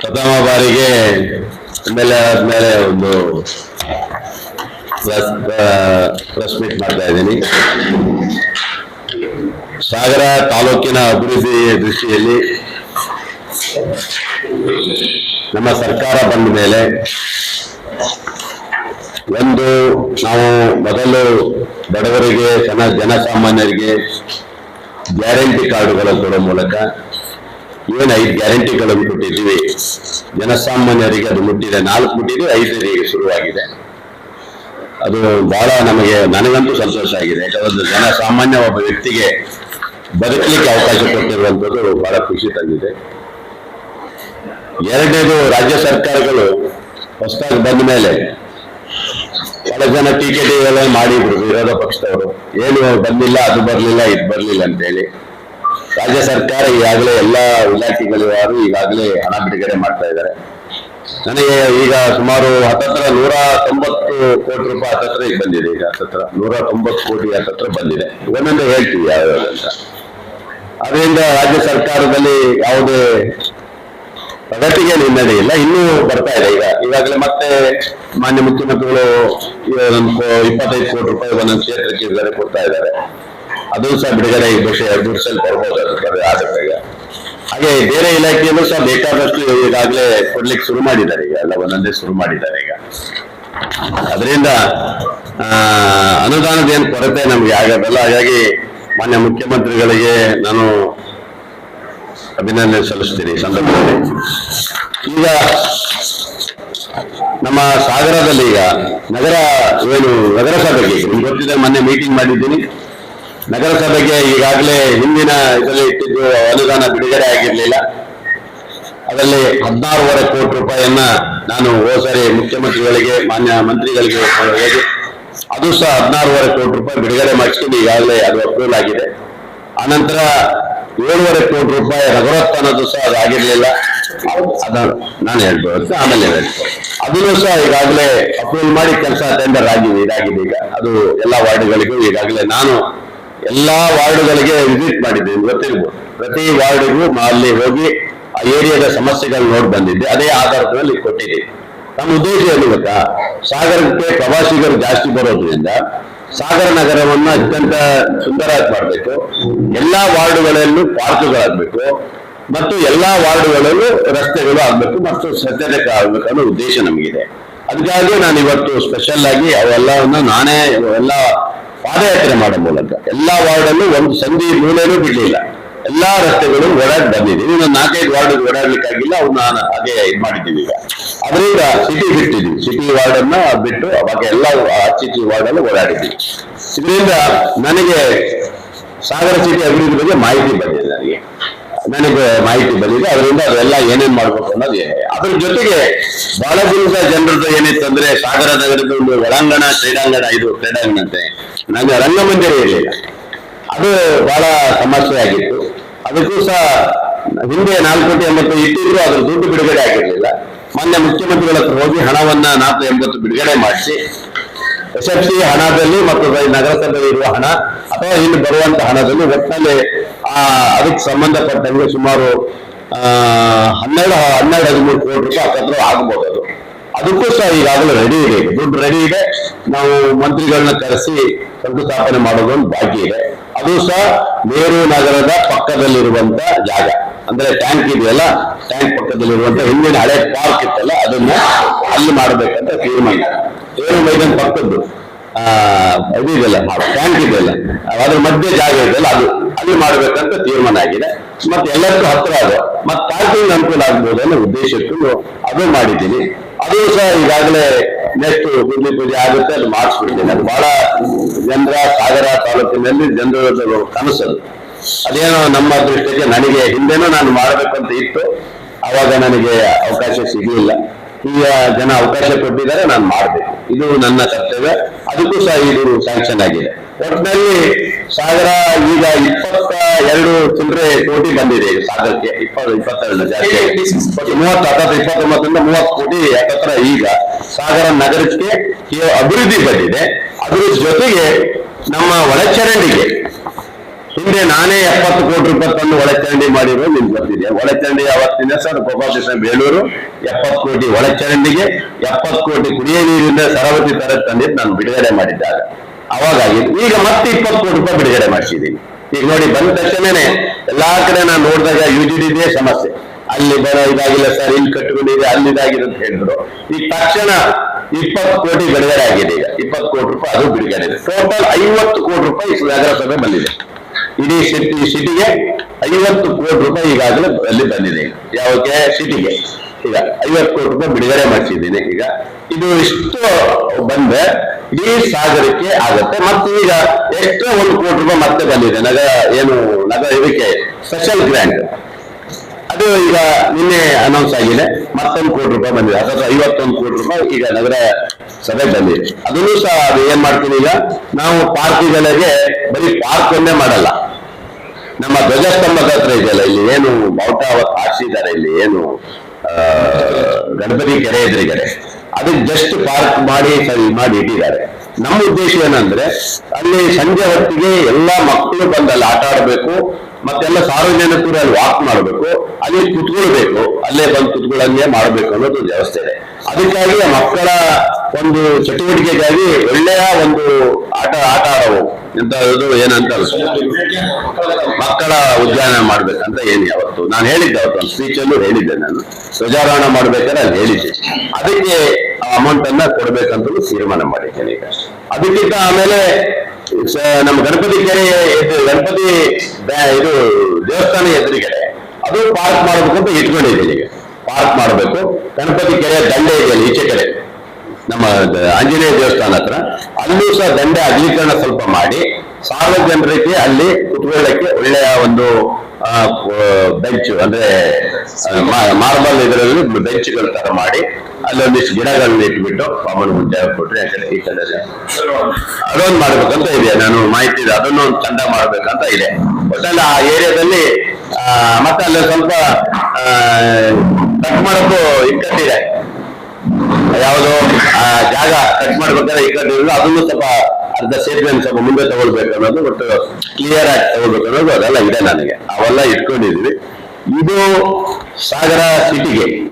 ಪ್ರಥಮ ಬಾರಿಗೆ L A ಆದ್ಮೇಲೆ ಒಂದು ಪ್ರೆಸ್ ಮೀಟ್ ಮಾಡ್ತಾ ಇದ್ದೀನಿ. ಸಾಗರ ತಾಲೂಕಿನ ಅಭಿವೃದ್ಧಿ ದೃಷ್ಟಿಯಲ್ಲಿ ನಮ್ಮ ಸರ್ಕಾರ ಬಂದ ಮೇಲೆ ಒಂದು ನಾವು ಮೊದಲು ಬಡವರಿಗೆ ಜನ ಜನಸಾಮಾನ್ಯರಿಗೆ ಗ್ಯಾರಂಟಿ ಕಾರ್ಡುಗಳನ್ನು ಕೊಡೋ ಮೂಲಕ ಏನು ಐದು ಗ್ಯಾರಂಟಿಗಳನ್ನು ಕೊಟ್ಟಿದ್ದೀವಿ? ಜನಸಾಮಾನ್ಯರಿಗೆ ಅದು ಮುಟ್ಟಿದೆ, ನಾಲ್ಕು ಮುಟ್ಟಿದೆ ಐದರಿಗೆ ಶುರುವಾಗಿದೆ. ಅದು ಬಹಳ ನಮಗೆ, ನನಗಂತೂ ಸಂತೋಷ ಆಗಿದೆ. ಯಾಕಂದ್ರೆ ಜನಸಾಮಾನ್ಯ ಒಬ್ಬ ವ್ಯಕ್ತಿಗೆ ಬದುಕಲಿಕ್ಕೆ ಅವಕಾಶ ಕೊಟ್ಟಿರುವಂಥದ್ದು ಬಹಳ ಖುಷಿ ತಂದಿದೆ. ಎರಡನೇದು, ರಾಜ್ಯ ಸರ್ಕಾರಗಳು ಹೊಸದಾಗಿ ಬಂದ ಮೇಲೆ ಬಹಳ ಜನ ಎಲ್ಲ ಮಾಡಿದ್ರು ವಿರೋಧ ಪಕ್ಷದವರು. ಏನು ಬಂದಿಲ್ಲ, ಅದು ಬರಲಿಲ್ಲ, ಇದು ಬರಲಿಲ್ಲ ಅಂತೇಳಿ. ರಾಜ್ಯ ಸರ್ಕಾರ ಈಗಾಗಲೇ ಎಲ್ಲ ಇಲಾಖೆಗಳಿವಾರು ಈಗಾಗಲೇ ಹಣ ಬಿಡುಗಡೆ ಮಾಡ್ತಾ ಇದ್ದಾರೆ. ನನಗೆ ಈಗ ಸುಮಾರು ಹತ್ತತ್ರ ನೂರ ತೊಂಬತ್ತು ಕೋಟಿ ರೂಪಾಯಿ ಹತ್ತತ್ರ ಈಗ ಬಂದಿದೆ. ಈಗ ಹತ್ತತ್ರ ನೂರ ತೊಂಬತ್ತು ಕೋಟಿ ಹತ್ತತ್ರ ಬಂದಿದೆ. ಒಂದೊಂದು ಹೇಳ್ತೀವಿ ಯಾವ್ಯಾವ ಅಂತ. ಅದರಿಂದ ರಾಜ್ಯ ಸರ್ಕಾರದಲ್ಲಿ ಯಾವುದೇ ಪ್ರಗತಿಗೆ ಹಿನ್ನಡೆ ಇಲ್ಲ ಇನ್ನೂ ಬರ್ತಾ ಇದೆ. ಈಗ ಈಗಾಗಲೇ ಮತ್ತೆ ಮಾನ್ಯ ಮುಖ್ಯಮಂತ್ರಿಗಳು ಇಪ್ಪತ್ತೈದು ಕೋಟಿ ರೂಪಾಯಿ ಒಂದೊಂದು ಕ್ಷೇತ್ರಕ್ಕೆ ಕೊಡ್ತಾ ಇದ್ದಾರೆ. ಅದು ಸಹ ಬಿಡುಗಡೆ ಈ ವರ್ಷ ಎರಡು ವರ್ಷದಲ್ಲಿ ಬರ್ಬೋದು ಹಾಗೆ ಬೇರೆ ಇಲಾಖೆಯಲ್ಲೂ ಸಹ ಬೇಕಾದಷ್ಟು ಈಗಾಗಲೇ ಕೊಡ್ಲಿಕ್ಕೆ ಶುರು ಮಾಡಿದ್ದಾರೆ ಈಗ, ಎಲ್ಲ ಒಂದೊಂದೇ ಶುರು ಮಾಡಿದ್ದಾರೆ ಈಗ. ಅದರಿಂದ ಅನುದಾನದ ಏನು ಕೊರತೆ ನಮ್ಗೆ ಆಗೋದಲ್ಲ ಹಾಗಾಗಿ ಮಾನ್ಯ ಮುಖ್ಯಮಂತ್ರಿಗಳಿಗೆ ನಾನು ಅಭಿನಂದನೆ ಸಲ್ಲಿಸ್ತೀನಿ ಸಂದರ್ಭದಲ್ಲಿ. ಈಗ ನಮ್ಮ ಸಾಗರದಲ್ಲಿ ಈಗ ನಗರ ಏನು ನಗರಸಭೆಗೆ ಗೊತ್ತಿದೆ, ಮೊನ್ನೆ ಮೀಟಿಂಗ್ ಮಾಡಿದ್ದೀನಿ. ನಗರಸಭೆಗೆ ಈಗಾಗಲೇ ಹಿಂದಿನ ಇದರಲ್ಲಿ ಇಟ್ಟಿದ್ದು ಅನುದಾನ ಬಿಡುಗಡೆ ಆಗಿರಲಿಲ್ಲ. ಅದರಲ್ಲಿ ಹದಿನಾರೂವರೆ ಕೋಟಿ ರೂಪಾಯಿಯನ್ನ ನಾನು ಹೋದ್ಸರಿ ಮುಖ್ಯಮಂತ್ರಿಗಳಿಗೆ, ಮಾನ್ಯ ಮಂತ್ರಿಗಳಿಗೆ ಅದು ಸಹ ಹದಿನಾರೂವರೆ ಕೋಟಿ ರೂಪಾಯಿ ಬಿಡುಗಡೆ ಮಾಡಿಸ್ಕೊಂಡು ಈಗಾಗಲೇ ಅದು ಅಪ್ರೂವಲ್ ಆಗಿದೆ. ಆನಂತರ ಏಳುವರೆ ಕೋಟಿ ರೂಪಾಯಿ ನಗರೋತ್ಥಾನದ್ದು ಸಹ ಅದು ಆಗಿರಲಿಲ್ಲ. ನಾನು ಹೇಳ್ಬೋದು ಆಮೇಲೆ ಅದನ್ನು ಸಹ ಈಗಾಗಲೇ ಅಪ್ರೂವಲ್ ಮಾಡಿ ಕೆಲಸ ಟೆಂಡರ್ ಆಗಿದೆ, ಇದಾಗಿದೆ ಈಗ. ಅದು ಎಲ್ಲ ವಾರ್ಡ್ಗಳಿಗೂ ಈಗಾಗಲೇ ನಾನು ಎಲ್ಲಾ ವಾರ್ಡ್ಗಳಿಗೆ ವಿಸಿಟ್ ಮಾಡಿದ್ದೀನಿ ಪ್ರತಿ ಪ್ರತಿ ವಾರ್ಡ್ಗೂ ಅಲ್ಲಿ ಹೋಗಿ ಆ ಏರಿಯಾದ ಸಮಸ್ಯೆಗಳು ನೋಡಿ ಬಂದಿದ್ದೆ ಅದೇ ಆಧಾರದಲ್ಲಿ ಕೊಟ್ಟಿದೆ ನಮ್ಮ ಉದ್ದೇಶ ಏನು ಸಾಗರಕ್ಕೆ ಪ್ರವಾಸಿಗರು ಜಾಸ್ತಿ ಬರೋದ್ರಿಂದ ಸಾಗರ ನಗರವನ್ನ ಅತ್ಯಂತ ಸುಂದರವಾಗಿ ಮಾಡಬೇಕು. ಎಲ್ಲಾ ವಾರ್ಡ್ಗಳಲ್ಲೂ ಪಾರ್ಕ್ಗಳಾಗಬೇಕು ಮತ್ತು ಎಲ್ಲಾ ವಾರ್ಡ್ಗಳಲ್ಲೂ ರಸ್ತೆಗಳು ಆಗ್ಬೇಕು ಮತ್ತು ಸ್ವಚ್ಛತೆ ಆಗ್ಬೇಕು ಅನ್ನೋ ಉದ್ದೇಶ ನಮಗಿದೆ. ಅದಕ್ಕಾಗಿ ನಾನು ಇವತ್ತು ಸ್ಪೆಷಲ್ ಆಗಿ ಅವೆಲ್ಲವನ್ನ ನಾನೇ ಎಲ್ಲ ಪಾದಯಾತ್ರೆ ಮಾಡೋ ಮೂಲಕ ಎಲ್ಲಾ ವಾರ್ಡಲ್ಲೂ ಒಂದು ಸಂಧಿ ಮೂಲೆನೂ ಬಿಡಲಿಲ್ಲ. ಎಲ್ಲಾ ರಸ್ತೆಗಳು ಓಡಾಡಿ ಬಂದಿದ್ದೀವಿ ಇನ್ನು ನಾಲ್ಕೈದು ವಾರ್ಡ್ ಓಡಾಡ್ಲಿಕ್ಕಾಗಿಲ್ಲ ಅವ್ನ ಹಾಗೆ ಇದು ಮಾಡಿದ್ದೀವಿ ಈಗ. ಅದರಿಂದ ಸಿಟಿ ಬಿಟ್ಟಿದ್ದೀವಿ. ಸಿಟಿ ವಾರ್ಡ್ ಅನ್ನ ಬಿಟ್ಟು ಅವಾಗ ಎಲ್ಲ ಆಚೀಚಿ ವಾರ್ಡ್ ಅಲ್ಲಿ ಓಡಾಡಿದ್ವಿ ಇದರಿಂದ ನನಗೆ ಸಾಗರ ಸಿಟಿ ಅಭಿವೃದ್ಧಿ ಬಗ್ಗೆ ಮಾಹಿತಿ ಬಂದಿದೆ ನನಗೆ. ನನಗೆ ಮಾಹಿತಿ ಬಂದಿದೆ. ಅದರಿಂದ ಅದೆಲ್ಲ ಏನೇನ್ ಮಾಡ್ಬೇಕು ಅನ್ನೋದು ಅದ್ರ ಜೊತೆಗೆ ಬಹಳ ದಿವಸ ಜನರದ್ದು ಏನಿತ್ತು ಅಂದ್ರೆ ಸಾಗರ ನಗರದ ಒಂದು ಒಳಾಂಗಣ, ಕ್ರೀಡಾಂಗಣ, ಇದು ಕ್ರೀಡಾಂಗಣ ಅಂತೆ ನನಗೆ ರಂಗಮಂದಿರ ಇರಲಿಲ್ಲ. ಅದು ಬಹಳ ಸಮಸ್ಯೆ ಆಗಿತ್ತು. ಅದಕ್ಕೂ ಸಹ ಹಿಂದೆ ನಾಲ್ಕು ಕೋಟಿ ಎಂಬತ್ತು ಇಟ್ಟಿದ್ರು ಅದ್ರ ದುಡ್ಡು ಬಿಡುಗಡೆ ಆಗಿರಲಿಲ್ಲ. ಮೊನ್ನೆ ಮುಖ್ಯಮಂತ್ರಿಗಳ ಹತ್ರ ಹೋಗಿ ಹಣವನ್ನ ನಾಲ್ಕು ಎಂಬತ್ತು ಬಿಡುಗಡೆ ಮಾಡಿಸಿ. ಎಸ್ ಎಫ್ ಸಿ ಹಣದಲ್ಲಿ ಮತ್ತು ನಗರಸಭೆ ಇರುವ ಹಣ ಅಥವಾ ಇಲ್ಲಿ ಬರುವಂತ ಹಣದಲ್ಲಿ ಒಟ್ಟಿನಲ್ಲಿ ಅದಕ್ಕೆ ಸಂಬಂಧಪಟ್ಟಂಗೆ ಸುಮಾರು ಹನ್ನೆರಡು ಹನ್ನೆರಡು, ಹದಿಮೂರು ಕೋಟಿ ರೂಪಾಯಿ ಹತ್ತತ್ರ ಆಗ್ಬೋದು ಅದು. ಅದಕ್ಕೂ ಸಹ ಈಗಾಗಲೇ ರೆಡಿ ಇದೆ. ದುಡ್ಡು ರೆಡಿ ಇದೆ. ನಾವು ಮಂತ್ರಿಗಳನ್ನ ಕರೆಸಿ ಶಂಕುಸ್ಥಾಪನೆ ಮಾಡೋದು ಒಂದು ಬಾಕಿ ಇದೆ. ಅದು ಸಹ ಮೇರು ನಗರದ ಪಕ್ಕದಲ್ಲಿರುವಂತ ಜಾಗ. ಅಂದ್ರೆ ಟ್ಯಾಂಕ್ ಇದೆಯಲ್ಲ ಟ್ಯಾಂಕ್ ಪಕ್ಕದಲ್ಲಿರುವಂತ ಹಿಂದಿನ ಹಳೆ ಪಾರ್ಕ್ ಇತ್ತಲ್ಲ, ಅದನ್ನ ಅಲ್ಲಿ ಮಾಡಬೇಕಂತ ತೀರ್ಮಾನ. ಏಳು ಮೈದಾನ ಪಕ್ಕದ್ದು. ಇದು ಇದೆಯಲ್ಲ ಟ್ಯಾಂಕ್ ಇದೆಲ್ಲ ಅದ್ರ ಮಧ್ಯೆ ಜಾಗ ಇದೆಯಲ್ಲ, ಅದು ಅಲ್ಲಿ ಮಾಡ್ಬೇಕಂತ ತೀರ್ಮಾನ ಆಗಿದೆ. ಮತ್ತೆ ಎಲ್ಲರಿಗೂ ಹತ್ರ ಅದು. ಮತ್ತೆ ಪಾರ್ಕಿಂಗ್ ಅನುಕೂಲ ಆಗ್ಬೋದು ಅನ್ನೋ ಉದ್ದೇಶಕ್ಕೂ ಅದು ಮಾಡಿದ್ದೀನಿ. ಅದು ಸಹ ಈಗಾಗಲೇ ನೆಕ್ಸ್ಟ್ ಗುಡ್ಲಿ ಪೂಜೆ ಆಗುತ್ತೆ, ಅದು ಮಾಡಿಸ್ಬಿಡ್ತೀನಿ. ಅದು ಬಹಳ ಜನರ, ಸಾಗರ ತಾಲೂಕಿನಲ್ಲಿ ಜನರ ಕನಸದು. ಅದೇನೋ ನಮ್ಮ ದೃಷ್ಟಿಗೆ ನನಗೆ ಹಿಂದೆನೂ ನಾನು ಮಾಡಬೇಕಂತ ಇತ್ತು. ಅವಾಗ ನನಗೆ ಅವಕಾಶ ಸಿಗಲಿಲ್ಲ. ಈಗ ಜನ ಅವಕಾಶ ಕೊಟ್ಟಿದ್ದಾರೆ, ನಾನು ಮಾಡಬೇಕು. ಇದು ನನ್ನ ಕರ್ತವ್ಯ. ಅದಕ್ಕೂ ಸಹ ಇದು ಸ್ಯಾಂಕ್ಷನ್ ಆಗಿದೆ. ಒಟ್ಟಿನಲ್ಲಿ ಸಾಗರ ಈಗ ಇಪ್ಪತ್ತ ಎರಡು ಚಿಲ್ಲರೆ ಕೋಟಿ ಬಂದಿದೆ ಸಾಗರಕ್ಕೆ. ಇಪ್ಪತ್ತು ಇಪ್ಪತ್ತೆರಡು ಜಾಸ್ತಿ ಮೂವತ್ತು ಹತ್ತತ್ರ ಇಪ್ಪತ್ತೊಂಬತ್ತರಿಂದ ಮೂವತ್ತು ಕೋಟಿ ಹತ್ತತ್ರ ಈಗ ಸಾಗರ ನಗರಕ್ಕೆ ಅಭಿವೃದ್ಧಿ ಬಂದಿದೆ. ಅದ್ರ ಜೊತೆಗೆ ನಮ್ಮ ಒಳಚರಂಡಿಗೆ ಹಿಂದೆ ನಾನೇ ಎಪ್ಪತ್ತು ಕೋಟಿ ರೂಪಾಯಿ ತಂದು ಒಳಚರಂಡಿ ಮಾಡಿರೋ ನಿಮ್ಗೆ ಗೊತ್ತಿದೆ. ಒಳಚರಂಡಿ ಅವತ್ತಿನ ಸರ್? ಗೋಪಾಲಕೃಷ್ಣ ಬೇಲೂರು. ಎಪ್ಪತ್ತು ಕೋಟಿ ಒಳಚರಂಡಿಗೆ ಎಪ್ಪತ್ತು ಕೋಟಿ ಕುಡಿಯ ನೀರಿಂದ ಸರವತಿ ತರ ತಂದಿ ನಾನು ಬಿಡುಗಡೆ ಮಾಡಿದ್ದಾಗ ಅವಾಗಾಗಿ ಈಗ ಮತ್ತೆ ಇಪ್ಪತ್ತು ಕೋಟಿ ರೂಪಾಯಿ ಬಿಡುಗಡೆ ಮಾಡಿಸಿದ್ದೀನಿ. ಈಗ ನೋಡಿ ಬಂದ ತಕ್ಷಣನೇ ಎಲ್ಲಾ ಕಡೆ ನಾನು ನೋಡಿದಾಗ ಯು ಜಿ ಡಿದೇ ಸಮಸ್ಯೆ. ಅಲ್ಲಿ ಬರ ಇದಾಗಿಲ್ಲ ಸರ್, ಇಲ್ಲಿ ಕಟ್ಟಿಕೊಂಡಿದೆ, ಅಲ್ಲಿ ಇದಾಗಿದೆ ಅಂತ ಹೇಳಿದ್ರು. ಈಗ ತಕ್ಷಣ ಇಪ್ಪತ್ತು ಕೋಟಿ ಬಿಡುಗಡೆ ಆಗಿದೆ ಈಗ. ಇಪ್ಪತ್ತು ಕೋಟಿ ರೂಪಾಯಿ ಅದು ಬಿಡುಗಡೆ ಇದೆ ಟೋಟಲ್ ಐವತ್ತು ಕೋಟಿ ರೂಪಾಯಿ ಈ ನಗರಸಭೆ ಬಂದಿದೆ. ಇಡೀ ಸಿಟಿ ಸಿಟಿಗೆ ಐವತ್ತು ಕೋಟಿ ರೂಪಾಯಿ ಈಗಾಗಲೇ ಅಲ್ಲಿ ಬಂದಿದೆ. ಯಾವಕ್ಕೆ? ಸಿಟಿಗೆ ಈಗ ಐವತ್ತು ಕೋಟಿ ರೂಪಾಯಿ ಬಿಡುಗಡೆ ಮಾಡಿಸಿದ್ದೀನಿ. ಈಗ ಇದು ಇಷ್ಟು ಬಂದ್ರೆ ಇಡೀ ಸಾಗರಕ್ಕೆ ಆಗುತ್ತೆ. ಮತ್ತೆ ಈಗ ಎಕ್ಸ್ಟ್ರಾ ಒಂದು ಕೋಟಿ ರೂಪಾಯಿ ಮತ್ತೆ ಬಂದಿದೆ. ನಗರ ಏನು ನಗರ ಇದಕ್ಕೆ ಸ್ಪೆಷಲ್ ಗ್ರ್ಯಾಂಡ್ ಅದು ಈಗ ನಿನ್ನೆ ಅನೌನ್ಸ್ ಆಗಿದೆ. ಮತ್ತೊಂದು ಕೋಟಿ ರೂಪಾಯಿ ಬಂದಿದೆ. ಅದಾದ್ರೆ ಐವತ್ತೊಂದು ಕೋಟಿ ರೂಪಾಯಿ ಈಗ ನಗರ ಸಭೆ ಬಂದಿದೆ. ಅದನ್ನು ಸಹ ಅದು ಏನ್ ಮಾಡ್ತೀನಿ ಈಗ? ನಾವು ಪಾರ್ಕ್ಗಳಿಗೆ ಬರೀ ಪಾರ್ಕ್ ಒಂದೇ ಮಾಡಲ್ಲ. ನಮ್ಮ ಧ್ವಜಸ್ತಂಭದ ಹತ್ರ ಇದೆಯಲ್ಲ, ಇಲ್ಲಿ ಏನು ಬಾವುಟ ಅವತ್ತು ಹಾರಿಸಿದ್ದಾರೆ, ಇಲ್ಲಿ ಏನು ಗಣಪತಿ ಕೆರೆ ಎದುರುಗಡೆ ಅದಕ್ಕೆ ಜಸ್ಟ್ ಪಾರ್ಕ್ ಮಾಡಿ, ಸರಿ ಮಾಡಿ ಇಟ್ಟಿದ್ದಾರೆ. ನಮ್ಮ ಉದ್ದೇಶ ಏನಂದ್ರೆ, ಅಲ್ಲಿ ಸಂಜೆ ಹೊತ್ತಿಗೆ ಎಲ್ಲಾ ಮಕ್ಕಳು ಬಂದು ಅಲ್ಲಿ ಆಟ ಆಡಬೇಕು, ಮತ್ತೆಲ್ಲ ಸಾರ್ವಜನಿಕರು ಅಲ್ಲಿ ವಾಕ್ ಮಾಡಬೇಕು, ಅಲ್ಲಿ ಕುತ್ಕೊಳ್ಬೇಕು, ಅಲ್ಲೇ ಬಂದು ಕುತ್ಕೊಳ್ಳಂಗೆ ಮಾಡಬೇಕು ಅನ್ನೋದು ವ್ಯವಸ್ಥೆ ಇದೆ. ಅದಕ್ಕಾಗಿ ಮಕ್ಕಳ ಒಂದು ಚಟುವಟಿಕೆಗಾಗಿ ಒಳ್ಳೆಯ ಒಂದು ಆಟ ಆಟ ಆಡವು ಇಂಥದ್ದು ಇದು ಏನಂತ ಮಕ್ಕಳ ಉದ್ಯಾನ ಮಾಡ್ಬೇಕಂತ ಏನು ಯಾವತ್ತು. ನಾನು ಹೇಳಿದ್ದೆ ಅವತ್ತು, ಒಂದು ಸ್ಪೀಚ್ ಅಲ್ಲೂ ಹೇಳಿದ್ದೆ ನಾನು. ಧ್ವಜಾರೋಹಣ ಮಾಡ್ಬೇಕಾದ್ರೆ ಅಲ್ಲಿ ಹೇಳಿದ್ದೆ. ಅದಕ್ಕೆ ಆ ಅಮೌಂಟ್ ಅನ್ನ ಕೊಡ್ಬೇಕಂತ ತೀರ್ಮಾನ ಮಾಡಿದ್ದೇನೆ ಈಗ. ಅದಕ್ಕಿಂತ ಆಮೇಲೆ ನಮ್ಮ ಗಣಪತಿ ಕೆರೆ ಇದು ಗಣಪತಿ ಇದು ದೇವಸ್ಥಾನ ಎದುರುಗಡೆ, ಅದು ಪಾರ್ಕ್ ಮಾಡಬೇಕು ಅಂತ ಇಟ್ಕೊಂಡಿದ್ದೀನಿ ಈಗ. ಪಾರ್ಕ್ ಮಾಡಬೇಕು. ಗಣಪತಿ ಕೆರೆ ದಂಡೆ ಇದೆಯಲ್ಲ ಈಚೆ ಕಡೆ. ನಮ್ಮ ಆಂಜನೇಯ ದೇವಸ್ಥಾನ ಹತ್ರ. ಅಲ್ಲೂ ಸಹ ದಂಡೆ ಅಗಲೀಕರಣ ಸ್ವಲ್ಪ ಮಾಡಿ ಸಾರ್ವಜನಿಕರಿಗೆ ಅಲ್ಲಿ ಕುತ್ಕೊಳ್ಳಕ್ಕೆ ಒಳ್ಳೆಯ ಒಂದು ಬೆಂಚ್, ಅಂದ್ರೆ ಮಾರ್ಬಲ್ ಇದರಲ್ಲಿ ಬೆಂಚ್ಗಳ ತರ ಮಾಡಿ, ಅಲ್ಲೊಂದಿಷ್ಟು ಗಿಡಗಳನ್ನ ಇಟ್ಬಿಟ್ಟು ಕಾಮನ್ ಮುಂದೆ ಕೊಟ್ರೆ ಈ ಕಡೆ ಅದೊಂದು ಮಾಡ್ಬೇಕಂತ ಇದೆ. ನಾನು ಮಾಹಿತಿ ಇದೆ. ಅದನ್ನು ಒಂದು ಚಂದ ಮಾಡ್ಬೇಕಂತ ಇದೆ. ಒಟ್ಟಲ್ಲಿ ಆ ಏರಿಯಾದಲ್ಲಿ ಮತ್ತೆ ಅಲ್ಲಿ ಸ್ವಲ್ಪ ಕಟ್ ಮಾಡೋದು ಇಕ್ಕಟ್ಟಿದೆ. ಯಾವುದು ಆ ಜಾಗ ಕಟ್ ಮಾಡ್ಬೇಕಾದ್ರೆ ಈ ಕಡೆ ಅದನ್ನು ಸ್ವಲ್ಪ ಅರ್ಧ ಸೇರ್ಕೊಂಡು ಸ್ವಲ್ಪ ಮುಂದೆ ತಗೊಳ್ಬೇಕು ಅನ್ನೋದು ಒಟ್ಟು ಕ್ಲಿಯರ್ ಆಗಿ ತಗೊಳ್ಬೇಕು ಅನ್ನೋದು ಅದೆಲ್ಲ ಇದೆ ನನಗೆ. ಅವೆಲ್ಲ ಇಟ್ಕೊಂಡಿದ್ವಿ ಇದು ಸಾಗರ ಸಿಟಿಗೆ